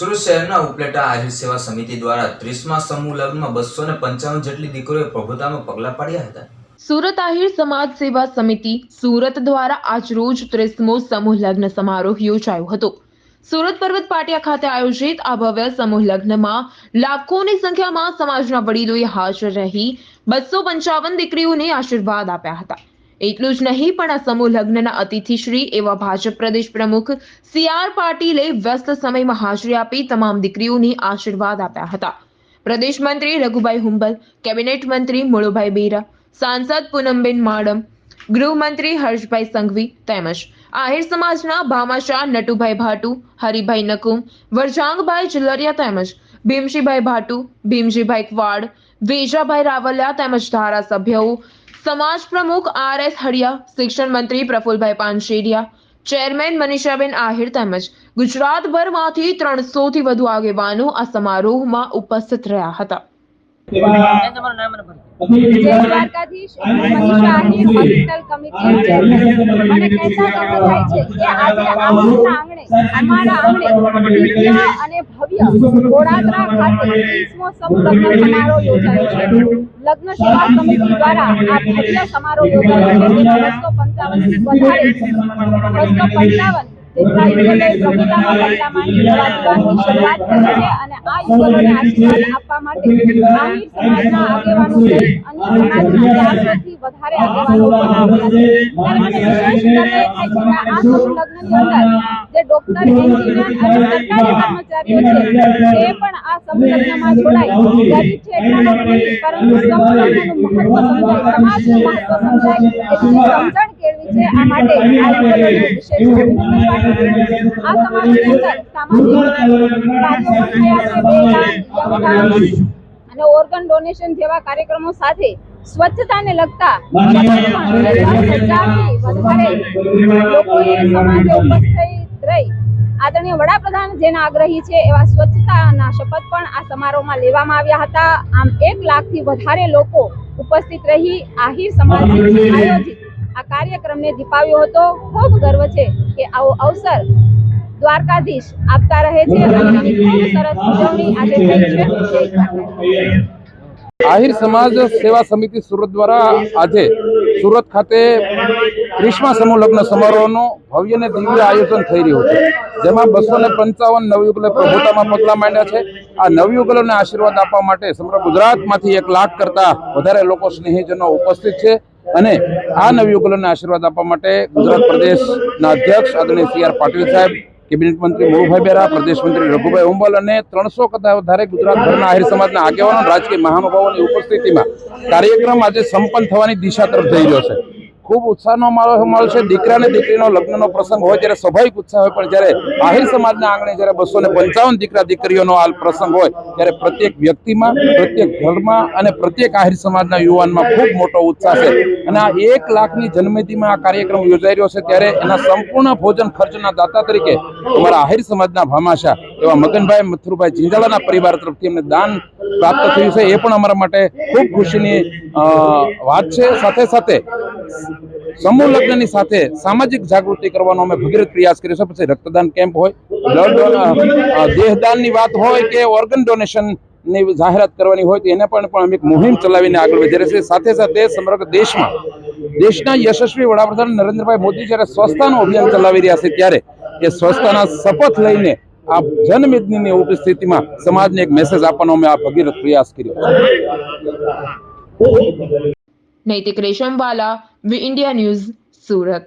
સુરત શહેરના ઉપલેટા આહિર સેવા સમિતિ દ્વારા ત્રીસમા સમૂહ લગ્નમાં બસો ને પંચાવન જેટલી દીકરીઓએ પ્રભુતામાં પગલાં પાડ્યા હતા. સુરત આહિર સમાજ સેવા સમિતિ સુરત દ્વારા આજરોજ ત્રીસમો સમૂહ લગ્ન સમારોહ યોજાયો હતો. સુરત પર્વત પાટિયા ખાતે આયોજિત આ ભવ્ય સમૂહ લગ્નમાં લાખોની સંખ્યામાં સમાજના વડીલોએ હાજર રહી બસો પંચાવન દીકરીઓને આશીર્વાદ આપ્યા હતા. એટલું જ નહીં, પણ આ સમૂહ લગ્નના અતિથિશ્રી એવા ભાજપ પ્રદેશ પ્રમુખ સી આર પાટીલે વ્યસ્ત સમયમાં હાજરી આપી તમામ દીકરીઓને આશીર્વાદ આપ્યા હતા. પ્રદેશ મંત્રી રઘુભાઈ હુંબલ, કેબિનેટ મંત્રી મુળુભાઈ બેરા, સાંસદ પૂનમબેન માડમ, ગૃહમંત્રી હર્ષભાઈ સંઘવી તેમજ આહિર સમાજના ભામાશાહ નટુભાઈ ભાટુ, હરિભાઈ નકુમ, વરજાંગભાઈ જિલ્લરિયા તેમજ ભીમશીભાઈ ભાટુ, ભીમજીભાઈ કવાડ, વેજાભાઈ રાવલિયા તેમજ ધારાસભ્યો સમાજ પ્રમુખ આર એસ હડિયા શિક્ષણ મંત્રી પ્રફુલભાઈ પાનશેરિયા, ચેરમેન મનીષાબેન આહિર તેમજ ગુજરાતભરમાંથી ત્રણસોથી વધુ આગેવાનો આ સમારોહમાં ઉપસ્થિત રહ્યા હતા. દ્વારકાધીશ ભવ્ય ગોળાદરા ખાતે 30મો સમૂહ લગ્ન સમારોહ યોજાયો છે. લગ્ન સેવા દ્વારા આ ભવ્ય સમારોહ યોજાયો છે. બસો પંચાવન વધારે બસો પંચાવન. શરૂઆત કરી છે અને આ યુગલોને આશીર્વાદ આપવા માટે આહિર સમાજના આગેવાનો અને વધારે જે ડોક્ટર એન્જિનિયર અને કર્મચારીઓ છે તે પણ આ સમૂહ જોડાય ગરીબ છે એટલા માટે નથી પરંતુ સમૂહ મહત્વ સમજાય. સમાજનું મહત્વ સમજાય. એટલી સમજણ કેળવી છે આ માટે આ સમાજની અંદર સામાજિક કાર્યો પણ થયા છે બે દાન યંગદાન અને ઓર્ગન ડોનેશન જેવા કાર્યક્રમો સાથે સ્વચ્છતાને લગતા લોકોએ સમાજે ઉપસ્થિત રહી. આદરણીય વડાપ્રધાન જેના આગ્રહી છે એવા સ્વચ્છતાના શપથ પણ આ સમારોહમાં લેવામાં આવ્યા હતા. આમ એક લાખથી વધારે લોકો ઉપસ્થિત રહી આહિર સમાજ આયોજિત આ કાર્યક્રમને દીપાવ્યો હતો. ખૂબ ગર્વ છે કે આવો અવસર દ્વારકાધીશ આપતા રહે છે. અને ખૂબ સરસ ઉજવણી આજે થઈ છે. આહિર સમાજ સેવા સમિતિ સુરત દ્વારા આજે સુરત ખાતે ત્રીસમા સમૂહ લગ્ન સમારોહનું ભવ્ય અને દિવ્ય આયોજન થઈ રહ્યું છે. જેમાં બસો ને પંચાવન નવયુગલે પ્રભુતામાં પગલાં માંડ્યા છે. આ નવયુગલોને આશીર્વાદ આપવા માટે સમગ્ર ગુજરાતમાંથી એક લાખ કરતા વધારે લોકો સ્નેહીજનો ઉપસ્થિત છે અને આ નવયુગલોને આશીર્વાદ આપવા માટે ગુજરાત પ્રદેશના અધ્યક્ષ આદરણીય સી આર પાટીલ સાહેબ કેબિનેટ મંત્રી મોહુભાઈ બેરા, પ્રદેશ મંત્રી રઘુભાઈ હુંબલ અને ત્રણસો કરતા વધારે ગુજરાતભરના આહિર સમાજના આગેવાનો રાજકીય મહાનુભાવોની ઉપસ્થિતિમાં કાર્યક્રમ આજે સંપન્ન થવાની દિશા તરફ જઈ રહ્યો છે. ખૂબ ઉત્સાહનો માહોલ છે. દીકરા અને દીકરીનો લગ્નનો પ્રસંગ હોય ત્યારે સ્વાભાવિક ઉત્સાહ હોય, પણ જ્યારે આહિર સમાજના આંગણે જ્યારે બસો ને પંચાવન દીકરા દીકરીઓનો આ પ્રસંગ હોય, ત્યારે પ્રત્યેક વ્યક્તિમાં, પ્રત્યેક ઘરમાં અને પ્રત્યેક આહિર સમાજના યુવાનમાં ખૂબ મોટો ઉત્સાહ છે. અને આ એક લાખની જન્મતિમાં આ કાર્યક્રમ યોજાઈ રહ્યો છે ત્યારે એના સંપૂર્ણ ભોજન ખર્ચના દાતા તરીકે અમારા આહિર સમાજના ભામાશા એવા મગનભાઈ મથુરભાઈ જિંજાળાના પરિવાર તરફથી અમને દાન પ્રાપ્ત થયું છે. એ પણ અમારા માટે ખૂબ ખુશીની વાત છે. સાથે સાથે સમૂહ લગ્નની સાથે સામાજિક જાગૃતિ કરવાનો અમે ભગીરથ પ્રયાસ કર્યો છે. પછી રક્તદાન કેમ્પ હોય, બ્લડ દેહદાનની વાત હોય કે ઓર્ગન ડોનેશન ની જાહેરાત કરવાની હોય તો એને પણ પણ અમે એક મુહિમ ચલાવીને આગળ વધી રહ્યા સાથે સાથે સમગ્ર દેશમાં દેશના યશસ્વી વડાપ્રધાન નરેન્દ્રભાઈ મોદી જ્યારે સ્વચ્છતાનું અભિયાન ચલાવી રહ્યા છે ત્યારે એ સ્વચ્છતાના શપથ લઈને આ જનમેદનીની ઉપસ્થિતિમાં સમાજને એક મેસેજ આપવાનો અમે આ ભગીરથ પ્રયાસ કર્યો. Naitik Reshamwala V India news Surat.